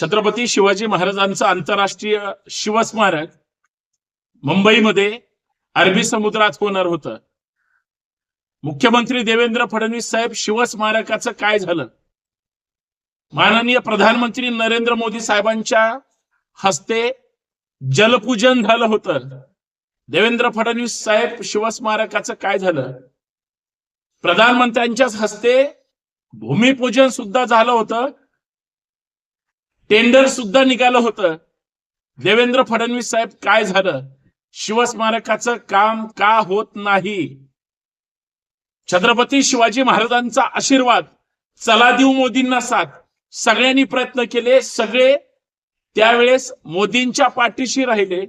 छत्रपती शिवाजी महाराजांचं आंतरराष्ट्रीय शिवस्मारक मुंबईमध्ये अरबी समुद्रात होणार होतं. मुख्यमंत्री देवेंद्र फडणवीस साहेब शिवस्मारकाचं काय झालं? माननीय प्रधानमंत्री नरेंद्र मोदी साहेबांच्या हस्ते जलपूजन झालं होतं. देवेंद्र फडणवीस साहेब शिवस्मारकाचं काय झालं? प्रधानमंत्र्यांच्याच हस्ते भूमिपूजन सुद्धा झालं होतं. टेंडर सुद्धा निघालं होतं. देवेंद्र फडणवीस साहेब काय झालं? शिवस्मारकाचं काम का होत नाही? छत्रपती शिवाजी महाराजांचा आशीर्वाद चला देऊ मोदींना साथ. सगळ्यांनी प्रयत्न केले सगळे त्यावेळेस मोदींच्या पाठीशी राहिले.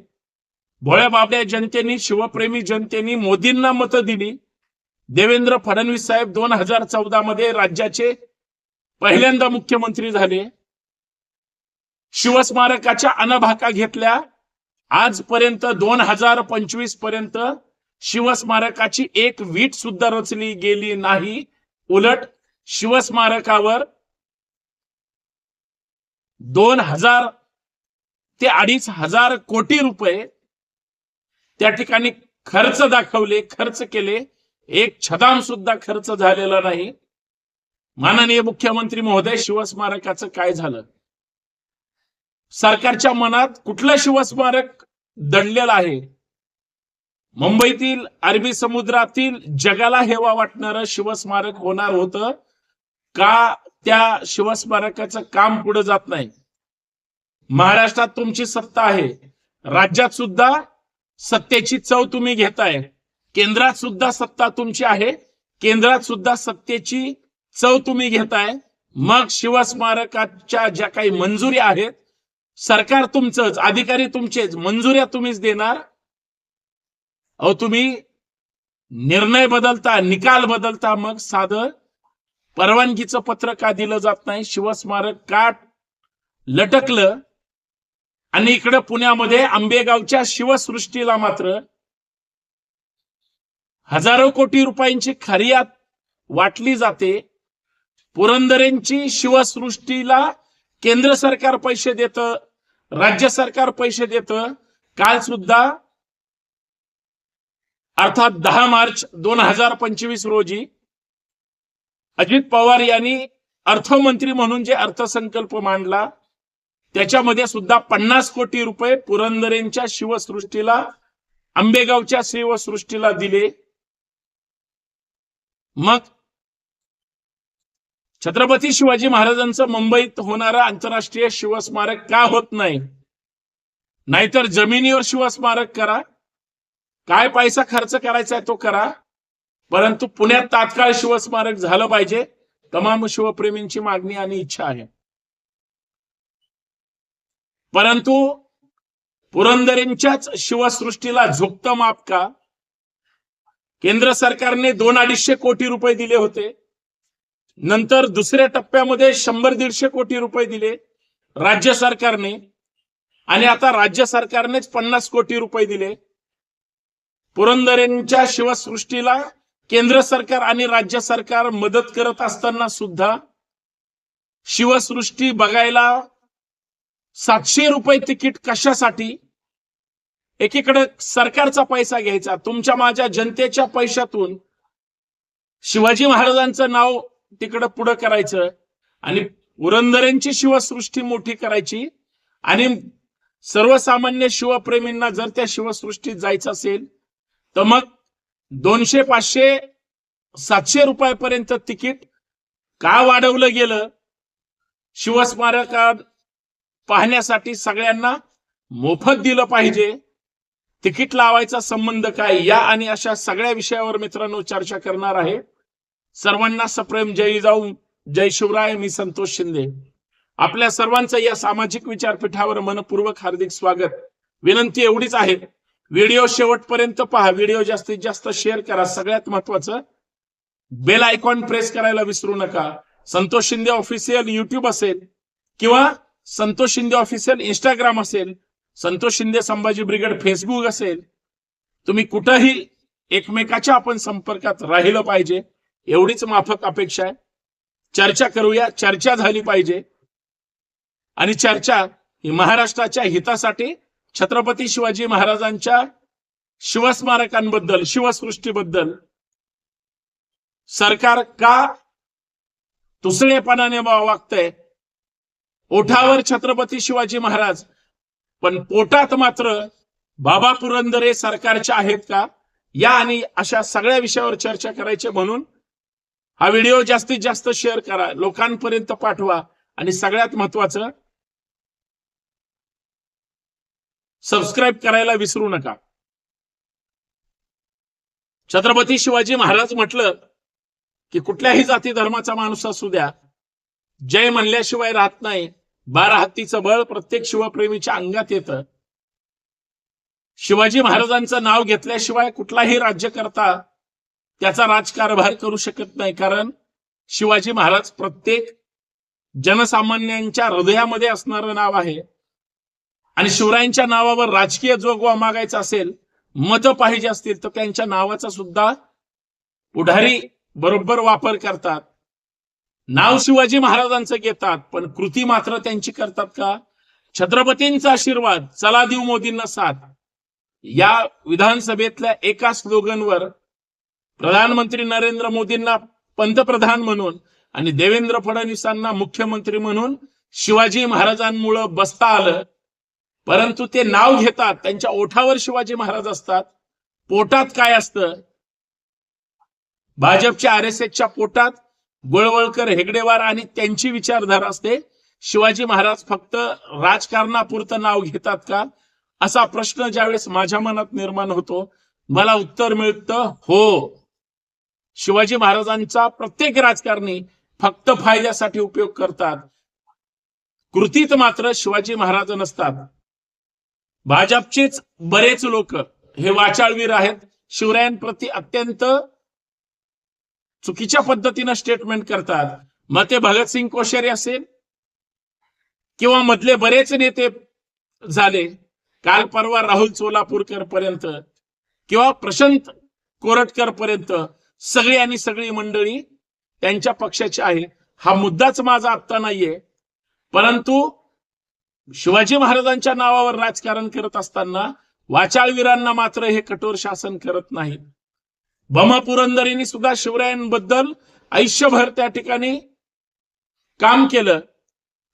भोळ्या बाबड्या जनतेने शिवप्रेमी जनतेने मोदींना मतं दिली. देवेंद्र फडणवीस साहेब दोन हजार चौदा मध्ये राज्याचे पहिल्यांदा मुख्यमंत्री झाले. शिवस्मारकाच्या अनभाका घेतल्या. आजपर्यंत दोन हजार पंचवीसपर्यंत शिवस्मारकाची एक वीट सुद्धा रचली गेली नाही. उलट शिवस्मारकावर दोन हजार ते अडीच हजार कोटी रुपये त्या ठिकाणी खर्च दाखवले खर्च केले. एक छदाम सुद्धा खर्च झालेला नाही. माननीय मुख्यमंत्री महोदय शिवस्मारकाचं काय झालं? सरकारच्या मनात कुठलं शिवस्मारक दडलेलं आहे? मुंबईतील अरबी समुद्रातील जगाला हेवा वाटणारं शिवस्मारक होणार होतं का त्या शिवस्मारकाचं काम पुढे जात नाही? महाराष्ट्रात तुमची सत्ता आहे. राज्यात सुद्धा सत्तेची चव तुम्ही घेताय. केंद्रात सुद्धा सत्ता तुमची आहे. केंद्रात सुद्धा सत्तेची चव तुम्ही घेताय. मग शिवस्मारकाच्या ज्या काही मंजुरी आहेत सरकार तुमचंच अधिकारी तुमचेच मंजुऱ्या तुम्हीच देणार. अहो तुम्ही निर्णय बदलता निकाल बदलता मग साधं परवानगीचं पत्र का दिलं जात नाही? शिवस्मारक का लटकलं आणि इकडं पुण्यामध्ये आंबेगावच्या शिवसृष्टीला मात्र हजारो कोटी रुपयांची खरियात वाटली जाते. पुरंदरेंची शिवसृष्टीला केंद्र सरकार पैसे देतं. राज्य सरकार पैसे देतं. काल सुद्धा अर्थात दहा मार्च दोन हजार पंचवीस रोजी अजित पवार यांनी अर्थमंत्री म्हणून जे अर्थसंकल्प मांडला त्याच्यामध्ये सुद्धा पन्नास कोटी रुपये पुरंदरेंच्या शिवसृष्टीला आंबेगावच्या शिवसृष्टीला दिले. मग छत्रपती शिवाजी महाराजांचं मुंबईत होणारं आंतरराष्ट्रीय शिवस्मारक का होत नाही? नाहीतर जमिनीवर शिवस्मारक करा. काय पैसा खर्च करायचा आहे तो करा. परंतु पुण्यात तात्काळ शिवस्मारक झालं पाहिजे. तमाम शिवप्रेमींची मागणी आणि इच्छा आहे. परंतु पुरंदरेंच्याच शिवसृष्टीला झुकतं माप का? केंद्र सरकारने दोन अडीचशे कोटी रुपये दिले होते. नंतर दुसऱ्या टप्प्यामध्ये शंभर दीडशे कोटी रुपये दिले राज्य सरकारने. आणि आता राज्य सरकारनेच पन्नास कोटी रुपये दिले. पुरंदरेंच्या शिवसृष्टीला केंद्र सरकार आणि राज्य सरकार मदत करत असताना सुद्धा शिवसृष्टी बघायला सातशे रुपये तिकीट कशासाठी? एकीकडे सरकारचा पैसा घ्यायचा. तुमच्या माझ्या जनतेच्या पैशातून शिवाजी महाराजांचं नाव तिकडं पुढं करायचं आणि पुरंदरेंची शिवसृष्टी मोठी करायची आणि सर्वसामान्य शिवप्रेमींना जर त्या शिवसृष्टीत जायचं असेल तर मग दोनशे पाचशे सातशे रुपयापर्यंत तिकीट का वाढवलं गेलं? शिवस्मारकात पाहण्यासाठी सगळ्यांना मोफत दिलं पाहिजे. तिकीट लावायचा संबंध काय? या आणि अशा सगळ्या विषयावर मित्रांनो चर्चा करणार आहे. सर्वांना सप्रेम जय जाऊ जय शिवराय मी संतोष शिंदे. आपल्या सर्वांचं या सामाजिक विचारपीठावर मनपूर्वक हार्दिक स्वागत. विनंती एवढीच आहे. व्हिडिओ शेवटपर्यंत पहा. व्हिडिओ जास्तीत जास्त शेअर करा. सगळ्यात महत्वाचं बेल आयकॉन प्रेस करायला विसरू नका. संतोष शिंदे ऑफिशियल युट्यूब असेल किंवा संतोष शिंदे ऑफिशियल इंस्टाग्राम असेल संतोष शिंदे संभाजी ब्रिगेड फेसबुक असेल तुम्ही कुठंही एकमेकाच्या आपण संपर्कात राहिलं पाहिजे. एवढीच माफक अपेक्षा आहे. चर्चा करूया चर्चा झाली पाहिजे. आणि चर्चा ही महाराष्ट्राच्या हितासाठी छत्रपती शिवाजी महाराजांच्या शिवस्मारकांबद्दल शिवसृष्टीबद्दल सरकार का तुसळेपणाने वा- वागतंय? ओठावर छत्रपती शिवाजी महाराज पण पोटात मात्र बाबा पुरंदरे सरकारचे आहेत का? या आणि अशा सगळ्या विषयावर चर्चा करायची म्हणून हा व्हिडिओ जास्तीत जास्त शेअर करा लोकांपर्यंत पाठवा आणि सगळ्यात महत्वाचं सबस्क्राईब करायला विसरू नका. छत्रपती शिवाजी महाराज म्हटलं की कुठल्याही जाती धर्माचा माणूस असू द्या जय म्हणल्याशिवाय राहत नाही. बारा हत्तीचं बळ प्रत्येक शिवप्रेमीच्या अंगात येतं. शिवाजी महाराजांचं नाव घेतल्याशिवाय कुठलाही राज्यकर्ता त्याचा राजकारभार करू शकत नाही कारण शिवाजी महाराज प्रत्येक जनसामान्यांच्या हृदयामध्ये असणारं नाव आहे. आणि शिवरायांच्या नावावर राजकीय जोगवा मागायचा असेल मत पाहिजे असतील तर त्यांच्या नावाचा सुद्धा पुढारी बरोबर वापर करतात. नाव शिवाजी महाराजांचं घेतात पण कृती मात्र त्यांची करतात का? छत्रपतींचा आशीर्वाद चला देऊ मोदींना साथ. या विधानसभेतल्या एका स्लोगनवर प्रधानमंत्री नरेंद्र मोदींना पंतप्रधान म्हणून आणि देवेंद्र फडणवीसांना मुख्यमंत्री म्हणून शिवाजी महाराजांमुळं बसता आलं. परंतु ते नाव घेतात त्यांच्या ओठावर शिवाजी महाराज असतात. पोटात काय असतं? भाजपच्या आर एस एसच्या पोटात गोळवळकर हेगडेवार आणि त्यांची विचारधारा असते. शिवाजी महाराज फक्त राजकारणापुरतं नाव घेतात का? असा प्रश्न ज्यावेळेस माझ्या मनात निर्माण होतो मला उत्तर मिळतं हो. शिवाजी महाराजांचा प्रत्येक राजकारणी फक्त फायद्यासाठी उपयोग करतात. कृतीत मात्र शिवाजी महाराज नसतात. भाजपचेच बरेच लोक हे वाचाळवीर आहेत. शिवरायांप्रती अत्यंत चुकीच्या पद्धतीनं स्टेटमेंट करतात. मग ते भगतसिंग कोश्यारी असेल किंवा मधले बरेच नेते झाले. काल परवा राहुल सोलापूरकर पर्यंत किंवा प्रशांत कोरटकर पर्यंत सगळी आणि सगळी मंडळी त्यांच्या पक्षाची आहे. हा मुद्दाच माझा आत्ता नाहीये. परंतु शिवाजी महाराजांच्या नावावर राजकारण करत असताना वाचाळवीरांना मात्र हे कठोर शासन करत नाही. भमा पुरंदरेंनी सुद्धा शिवरायांबद्दल आयुष्यभर त्या ठिकाणी काम केलं.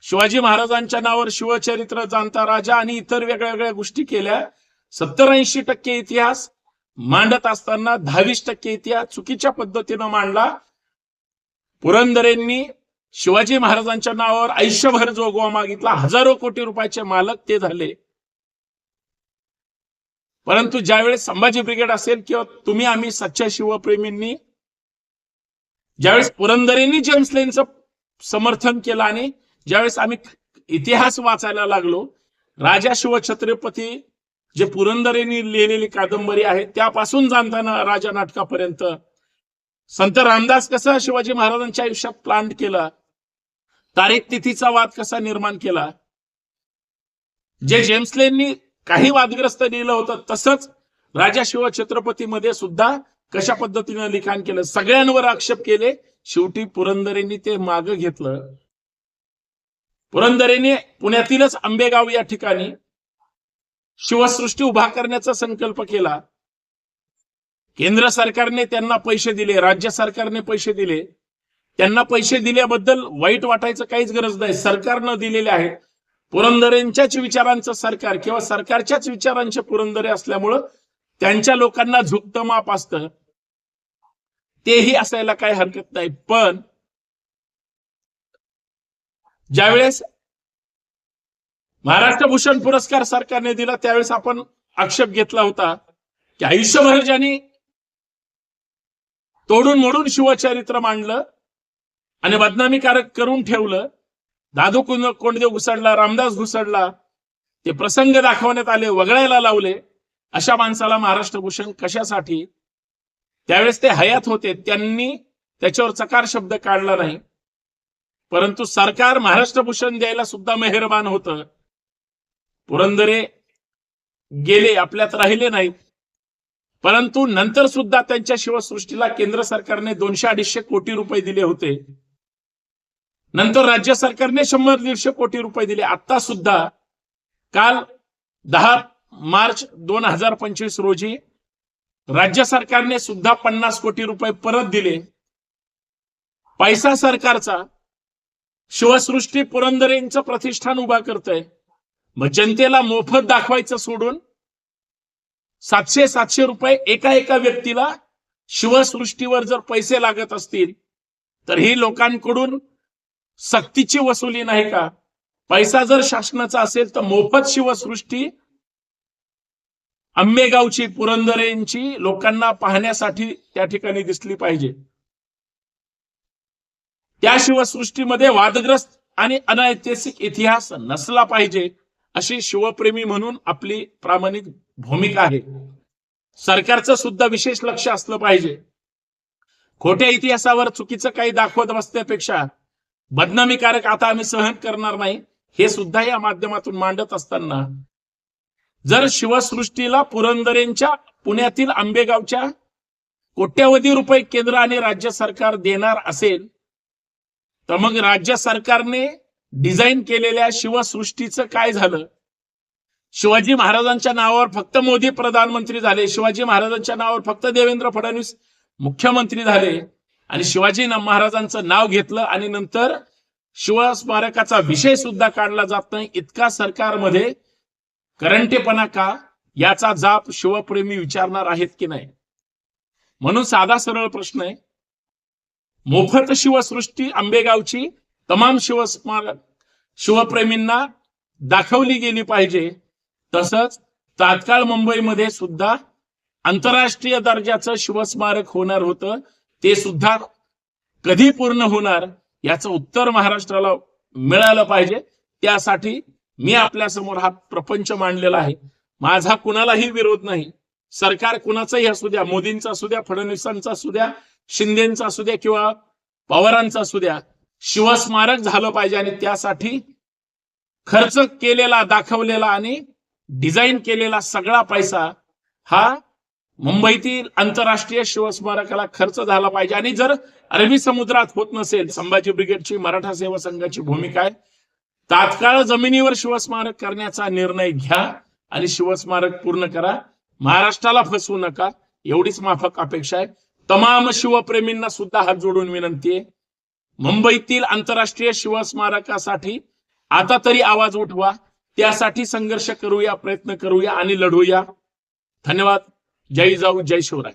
शिवाजी महाराजांच्या नावावर शिवचरित्र जाणता राजा आणि इतर वेगळ्या वेगळ्या गोष्टी केल्या. सत्तर ऐंशी टक्के इतिहास मांडत असताना दहावीस टक्के इतिहास चुकीच्या पद्धतीनं मांडला. पुरंदरेंनी शिवाजी महाराजांच्या नावावर आयुष्यभर जोगवा मागितला हजारो कोटी रुपयाचे मालक ते झाले. परंतु ज्यावेळेस संभाजी ब्रिगेड असेल किंवा तुम्ही आम्ही सच्च्या शिवप्रेमींनी ज्यावेळेस पुरंदरेंनी जेम्स लेनचं समर्थन केलं आणि ज्यावेळेस आम्ही इतिहास वाचायला लागलो राजा शिवछत्रपती जे पुरंदरेंनी लिहिलेली कादंबरी आहे त्यापासून जाणताना राजा नाटकापर्यंत. संत रामदास कसा शिवाजी महाराजांच्या आयुष्यात प्लांट केला? तारीख तिथीचा वाद कसा निर्माण केला? जे जेम्सलेननी काही वादग्रस्त लिहिलं होतं तसंच राजा शिव छत्रपतीमध्ये सुद्धा कशा पद्धतीनं लिखाण केलं? सगळ्यांवर आक्षेप केले शेवटी पुरंदरेंनी ते माग घेतलं. पुरंदरेने पुण्यातीलच आंबेगाव या ठिकाणी शिवसृष्टी उभा करण्याचा संकल्प केला. केंद्र सरकारने त्यांना पैसे दिले राज्य सरकारने पैसे दिले. त्यांना पैसे दिल्याबद्दल वाईट वाटायचं काहीच गरज नाही. सरकारनं दिलेले आहे पुरंदरेंच्याच विचारांचं सरकार किंवा सरकारच्याच विचारांचे पुरंदरे असल्यामुळं त्यांच्या लोकांना झुकतं माप असतं. तेही असायला काही हरकत नाही. पण ज्यावेळेस महाराष्ट्र भूषण पुरस्कार सरकारने दिला त्यावेळेस आपण आक्षेप घेतला होता की आयुष्यभर ज्यांनी तोडून मोडून शिवचरित्र मांडलं आणि बदनामीकारक करून ठेवलं. दादू कोंडदेव घुसडला रामदास घुसडला ते प्रसंग दाखवण्यात आले वगळायला लावले. अशा माणसाला महाराष्ट्र भूषण कशासाठी? त्यावेळेस ते हयात होते त्यांनी त्याच्यावर चकार शब्द काढला नाही. परंतु सरकार महाराष्ट्र भूषण द्यायला सुद्धा मेहरबान होतं. पुरंदरे गेले आपल्यात राहिले नाहीत परंतु नंतर सुद्धा त्यांच्या शिवसृष्टीला केंद्र सरकारने दोनशे अडीचशे कोटी रुपये दिले होते. नंतर राज्य सरकारने शंभर दीडशे कोटी रुपये दिले. आता सुद्धा काल दहा मार्च दोन हजार पंचवीस रोजी राज्य सरकारने सुद्धा पन्नास कोटी रुपये परत दिले. पैसा सरकारचा शिवसृष्टी पुरंदरेंचं प्रतिष्ठान उभा करतंय. मग जनतेला मोफत दाखवायचं सोडून सातशे सातशे रुपये एका एका व्यक्तीला शिवसृष्टीवर जर पैसे लागत असतील तर ही लोकांकडून सक्तीची वसुली नाही का? पैसा जर शासनाचा असेल तर मोफत शिवसृष्टी आंबेगावची पुरंदरेंची लोकांना पाहण्यासाठी त्या ठिकाणी दिसली पाहिजे. त्या शिवसृष्टीमध्ये वादग्रस्त आणि अनैतिहासिक इतिहास नसला पाहिजे. अशी शिवप्रेमी म्हणून आपली प्रामाणिक भूमिका आहे. सरकारचं सुद्धा विशेष लक्ष असलं पाहिजे. खोट्या इतिहासावर चुकीचं काही दाखवत बसण्यापेक्षा बदनामीकारक आता आम्ही सहन करणार नाही हे सुद्धा या माध्यमातून मांडत असताना जर शिवसृष्टीला पुरंदरेंच्या पुण्यातील आंबेगावच्या कोट्यवधी रुपये केंद्र आणि राज्य सरकार देणार असेल तर मग राज्य सरकारने डिझाईन केलेल्या शिवसृष्टीचं काय झालं? शिवाजी महाराजांच्या नावावर फक्त मोदी प्रधानमंत्री झाले. शिवाजी महाराजांच्या नावावर फक्त देवेंद्र फडणवीस मुख्यमंत्री झाले. आणि शिवाजी महाराजांचं नाव घेतलं आणि नंतर शिवस्मारकाचा विषय सुद्धा काढला जात नाही. इतका सरकारमध्ये करंटेपणा का? याचा जाप शिवप्रेमी विचारणार आहेत की नाही? म्हणून साधा सरळ प्रश्न आहे. मोफत शिवसृष्टी आंबेगावची तमाम शिवस्मारक शिवप्रेमींना दाखवली गेली पाहिजे. तसंच तात्काळ मुंबईमध्ये सुद्धा आंतरराष्ट्रीय दर्जाचं शिवस्मारक होणार होतं. ते सुद्धा कधी पूर्ण होणार याचं उत्तर महाराष्ट्राला मिळालं पाहिजे. त्यासाठी मी आपल्यासमोर हा प्रपंच मांडलेला आहे. माझा कुणालाही विरोध नाही. सरकार कुणाचाही असू द्या मोदींचा असू द्या फडणवीसांचा असू द्या शिंदेचा असू द्या किंवा पवारांचा असू द्या शिवस्मारक झालं पाहिजे आणि त्यासाठी खर्च केलेला दाखवलेला आणि डिझाईन केलेला सगळा पैसा हा मुंबईतील आंतरराष्ट्रीय शिवस्मारकाला खर्च झाला पाहिजे. आणि जर अरबी समुद्रात होत नसेल संभाजी ब्रिगेडची मराठा सेवा संघाची भूमिका आहे तात्काळ जमिनीवर शिवस्मारक करण्याचा निर्णय घ्या आणि शिवस्मारक पूर्ण करा. महाराष्ट्राला फसवू नका एवढीच माफक अपेक्षा आहे. तमाम शिवप्रेमींना सुद्धा हात जोडून विनंती आहे. मुंबईतील आंतरराष्ट्रीय शिवस्मारकासाठी आता तरी आवाज उठवा. त्यासाठी संघर्ष करूया प्रयत्न करूया आणि लढूया. धन्यवाद. जय जाऊ जय शिवराय.